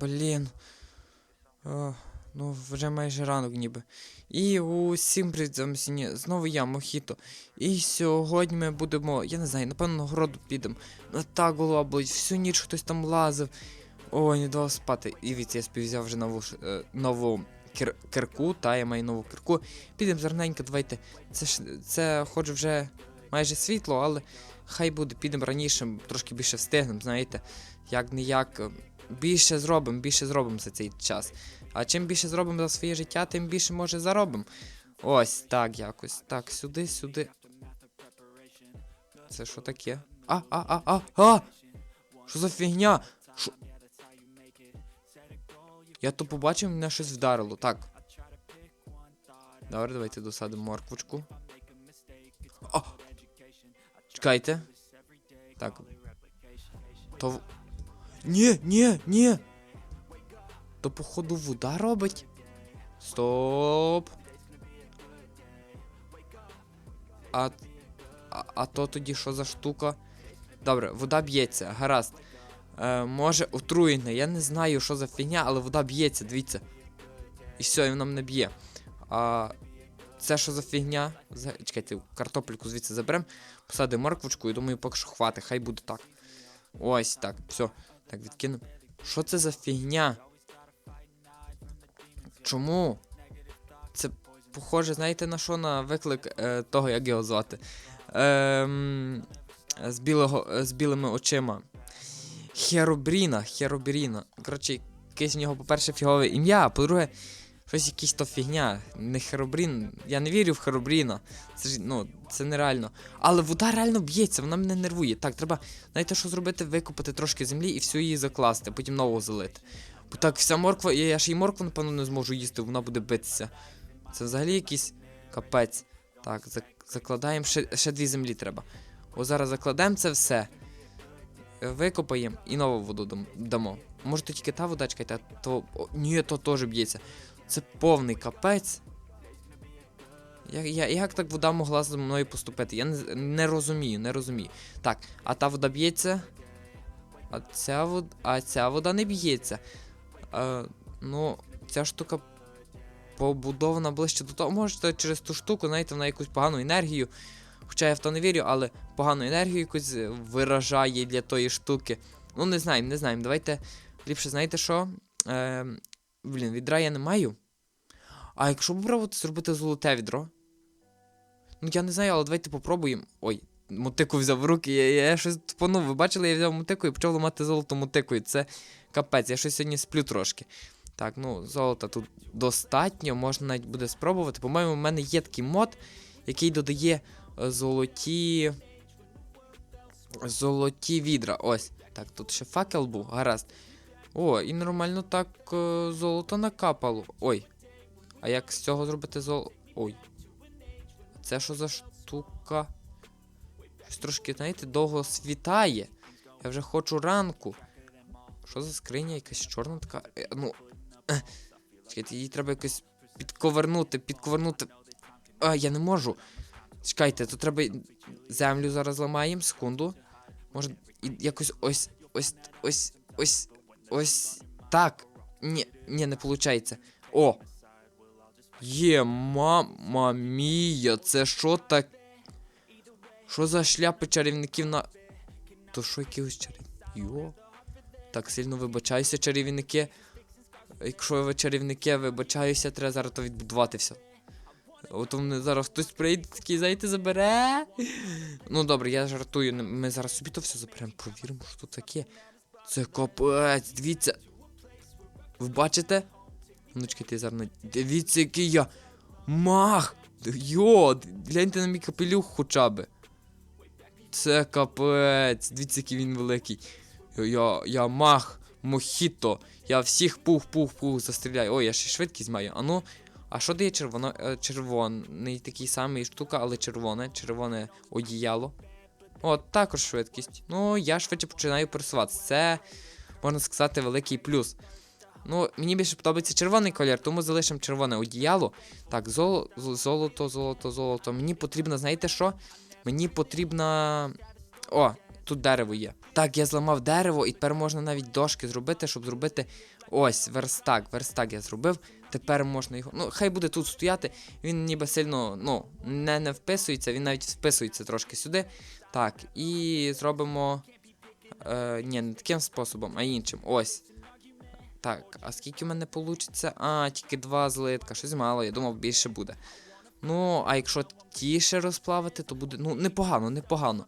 Блін. Ну, вже майже ранок ніби. І усім вами сьогодні знову я, Мохіто. І сьогодні ми будемо, я не знаю, напевно, на городу підемо. Ну так голова болить, всю ніч хтось там лазив. Ой, не давав спати. І від я співзяв вже нову, е, нову кир, кирку, та я маю нову кирку. Підемо зерненько, давайте. Це ж це хоч вже майже світло, але хай буде, підемо раніше, трошки більше встигнемо, знаєте. Як не як. е, Більше зробимо, більше зробимо за цей час. А чим більше зробимо за своє життя, тим більше може заробимо. Ось так якось. Так, сюди, сюди. Це що таке? А, а, а, а, а! Що за фігня? Що? Я то побачив, мене щось вдарило. Так. Добре, давайте досадимо морквочку. А! Чекайте. Так. То. Ні, ні, ні. То походу вода робить. Стоп. А, а, а то тоді що за штука? Добре, вода б'ється, гаразд. Е, може отруєна, я не знаю, що за фігня, але вода б'ється, дивіться. І все, і вона мене б'є. А це що за фігня? Чекайте, картопельку звідси заберемо, посадимо морквочку і думаю, поки що хватить, хай буде так. Ось так, все. Так, відкинемо. Що це за фігня? Чому? Це похоже, знаєте на що? На виклик е, того, як його звати. Ем, з, білого, е, з білими очима. Херобріна, Херобріна. Коротше, якесь в нього, по-перше, фігове ім'я, а по-друге, щось якийсь то фігня. Не Херобрін. Я не вірю в Херобріна. Це ж, ну, це нереально. Але вода реально б'ється, вона мене нервує. Так, треба, знаєте, що зробити? Викопати трошки землі і всю її закласти, потім нову залити. Бо так, вся морква, я, ж і моркву, напевно, не зможу їсти, вона буде битися. Це взагалі якийсь капець. Так, зак- закладаємо ще, ще дві землі треба. О, зараз закладемо це все. Викопаємо і нову воду дамо. Може то тільки та вода, чекайте, а то. О, ні, то теж б'ється. Це повний капець. Я, я, як так вода могла зі мною поступити? Я не, не розумію, не розумію. Так, а та вода б'ється. А ця вода. А ця вода не б'ється. Е, ну, ця штука побудована ближче до того. Може, це через ту штуку, знаєте, вона якусь погану енергію. Хоча я в то не вірю, але погану енергію якусь виражає для тої штуки. Ну, не знаємо, не знаємо. Давайте ліпше, знаєте що? Е, блін, відра я не маю. А якщо попробувати зробити золоте відро? Ну, я не знаю, але давайте попробуємо. Ой, мотику взяв в руки, я, я щось тупанув. Ви бачили, я взяв мотику і почав ламати золото мотикою. Це капець, я щось сьогодні сплю трошки. Так, ну, золота тут достатньо, можна навіть буде спробувати. По-моєму, в мене є такий мод, який додає е, золоті. Золоті відра. Ось. Так, тут ще факел був, гаразд. О, і нормально так е, золото накапало. Ой. А як з цього зробити золото. Ой. Це що за штука? Щось трошки, знаєте, довго світає. Я вже хочу ранку. Що за скриня? Якась чорна така. Е, ну. Чекайте, її треба якось підковернути, підковернути. А, я не можу. Чекайте, то треба землю зараз ламаємо, секунду. Може, якось ось, ось, ось, ось, ось так. Ні, ні, не виходить. О! Є, мама мія, це що так? Що за шляпи чарівників на. То що якихось чарів... Йо. Так сильно вибачаюся, чарівники. Якщо ви чарівники, вибачаюся, треба зараз то відбудувати все. От мене зараз хтось прийде, такий, знаєте, забере. Ну добре, я жартую. Ми зараз собі то все заберемо, провіримо, що тут таке. Це капець, дивіться. Ви бачите? Ну чекайте, я зараз. Дивіться, який я. Мах! Йо, гляньте на мій капелюх хоча би. Це капець. Дивіться, який він великий. Я, я, мах, мохіто. Я всіх пух-пух-пух застріляю. Ой, я ще швидкість маю. Ну. А що дає червоно, е, червоний такий самий штука, але червоне, червоне одіяло. О, також швидкість. Ну, я швидше починаю пересуватися. Це, можна сказати, великий плюс. Ну, мені більше подобається червоний колір, тому залишимо червоне одіяло. Так, золо, золото, золото, золото. Мені потрібно, знаєте що? Мені потрібна. О, тут дерево є. Так, я зламав дерево, і тепер можна навіть дошки зробити, щоб зробити ось верстак. Верстак я зробив. Тепер можна його. Ну, хай буде тут стояти. Він ніби сильно ну, не, не вписується, він навіть вписується трошки сюди. Так, і зробимо. Е, ні, не таким способом, а іншим. Ось. Так, а скільки в мене вийде? А, тільки два злитка, щось мало, я думав, більше буде. Ну, а якщо ті ще розплавити, то буде. Ну, непогано, непогано.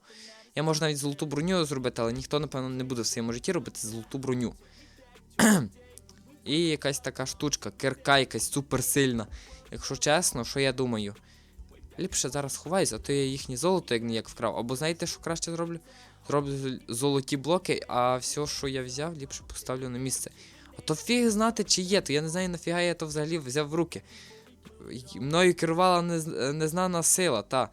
Я можу навіть золоту броню зробити, але ніхто, напевно, не буде в своєму житті робити золоту броню. І якась така штучка, кирка якась суперсильна. Якщо чесно, що я думаю? Ліпше зараз ховаюся, а то я їхнє золото як ніяк вкрав. Або знаєте, що краще зроблю? Зроблю золоті блоки, а все, що я взяв, ліпше поставлю на місце. А то фіг знати, чи є, то я не знаю, нафіга я то взагалі взяв в руки. Мною керувала нез- незнана сила, та.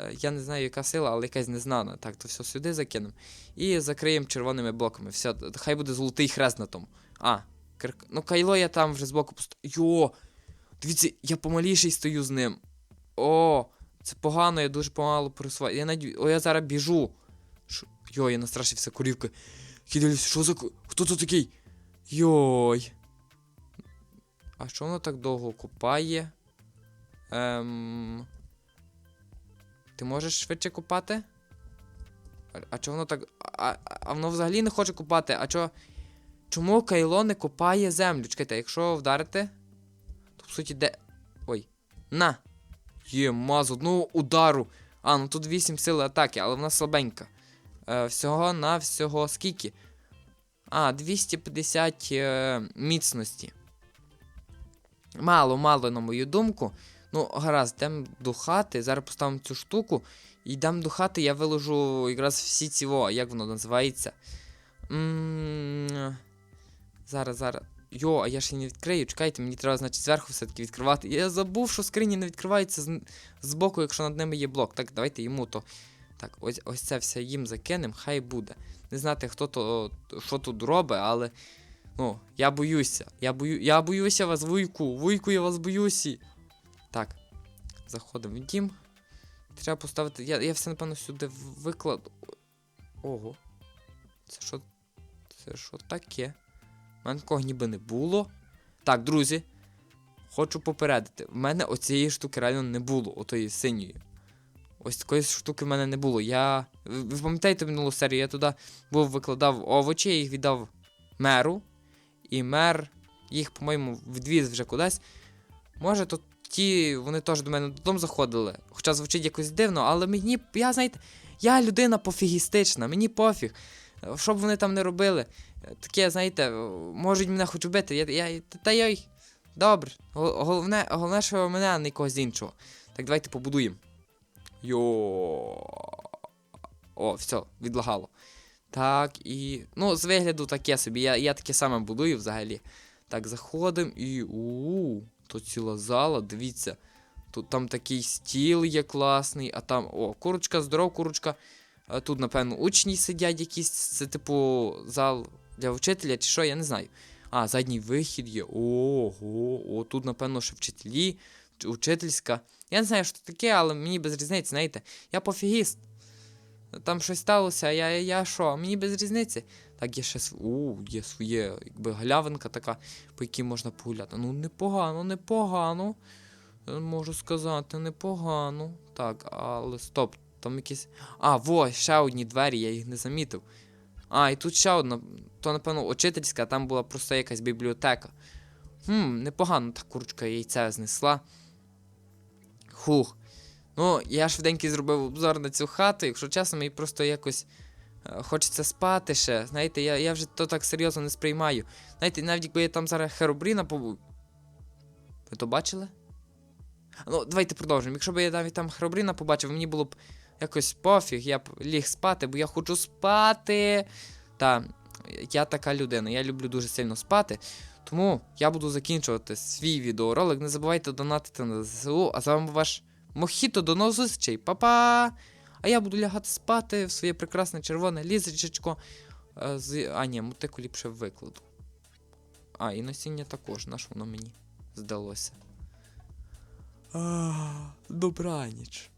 Е, Я не знаю, яка сила, але якась незнана. Так, то все сюди закинемо. І закриємо червоними блоками. Все, хай буде золотий хрест на тому. А, кир... ну кайло я там вже збоку пост... Йо! Дивіться, я помаліший стою з ним. О, це погано, я дуже помало пересуваю. Я надію. О, я зараз біжу. Шо? Йой, я настрашився курівки. Кидаюсь, що за. Хто це такий? Йой. А що воно так довго купає? Ем... Ти можеш швидше купати? А, а чого воно так. А, а, воно взагалі не хоче купати. А чо. Чому Кайло не копає землю? Чекайте, якщо вдарити. То по суті де. Ой. На! Є, маз одного удару. А, ну тут 8 сили атаки, але вона слабенька. Е, всього на всього скільки? А, 250 е, міцності. Мало, мало, на мою думку. Ну, гаразд, йдемо до хати. Зараз поставимо цю штуку. І йдемо до хати, я виложу якраз всі ці во, як воно називається. м Зараз, зараз. Йо, а я ще не відкрию. Чекайте, мені треба, значить, зверху все-таки відкривати. Я забув, що скрині не відкриваються з, збоку, якщо над ними є блок. Так, давайте йому то. Так, ось ось це все їм закинем, хай буде. Не знати, хто то, що тут робить, але. Ну, я боюся. Я бою, я боюся вас, вуйку. Вуйку, я вас боюся. Так. Заходимо в дім. Треба поставити. Я, я все, напевно, сюди викладу. Ого. Це що? Це що таке? У мене такого ніби не було. Так, друзі. Хочу попередити. В мене оцієї штуки реально не було, отої синьої. Ось такої штуки в мене не було. Я. Ви пам'ятаєте минулу серію? Я туди був викладав овочі, я їх віддав меру. І мер їх, по-моєму, відвіз вже кудись. Може, то ті, вони теж до мене додому заходили. Хоча звучить якось дивно, але мені, я знаєте, я людина пофігістична, мені пофіг. Що б вони там не робили. Таке, знаєте, можуть мене хоч убити. Я, я, та- та йой. Добре. Головне, головне, що мене, а не когось іншого. Так, давайте побудуємо. Йо. О, все, відлагало. Так, і. Ну, з вигляду таке собі. Я, я таке саме будую взагалі. Так, заходимо і. у тут ціла зала, дивіться. Тут там такий стіл є класний, а там. О, курочка, здоров, курочка. Тут, напевно, учні сидять якісь. Це, типу, зал для вчителя чи що, я не знаю. А, задній вихід є. Ого, о, тут, напевно, ще вчителі, учительська. Я не знаю, що це таке, але мені без різниці, знаєте. Я пофігіст. Там щось сталося, а я, я що? Мені без різниці. Так, є ще. У, є своє, якби галявинка така, по якій можна погуляти. Ну, непогано, непогано. Е, Можу сказати, непогано. Так, але стоп, там якісь. А, во, ще одні двері, я їх не замітив. А, і тут ще одна. То, напевно, учительська, там була просто якась бібліотека. Хм, непогано та курочка яйця знесла. Хух. Ну, я швиденький зробив обзор на цю хату, якщо чесно, мені просто якось е, хочеться спати ще. Знаєте, я, я вже то так серйозно не сприймаю. Знаєте, навіть якби я там зараз Херобріна побу. Ви то бачили? Ну, давайте продовжимо. Якщо б я навіть там Херобріна побачив, мені було б якось пофіг, я ліг спати, бо я хочу спати. Та я така людина, я люблю дуже сильно спати. Тому я буду закінчувати свій відеоролик. Не забувайте донатити на ЗСУ, а з вами ваш Мохіто, до нових зустрічей, па-па! А я буду лягати спати в своє прекрасне червоне лізечко. е, З... А, ні, мотику ліпше викладу. А, і насіння також, на що воно мені здалося. А, добраніч.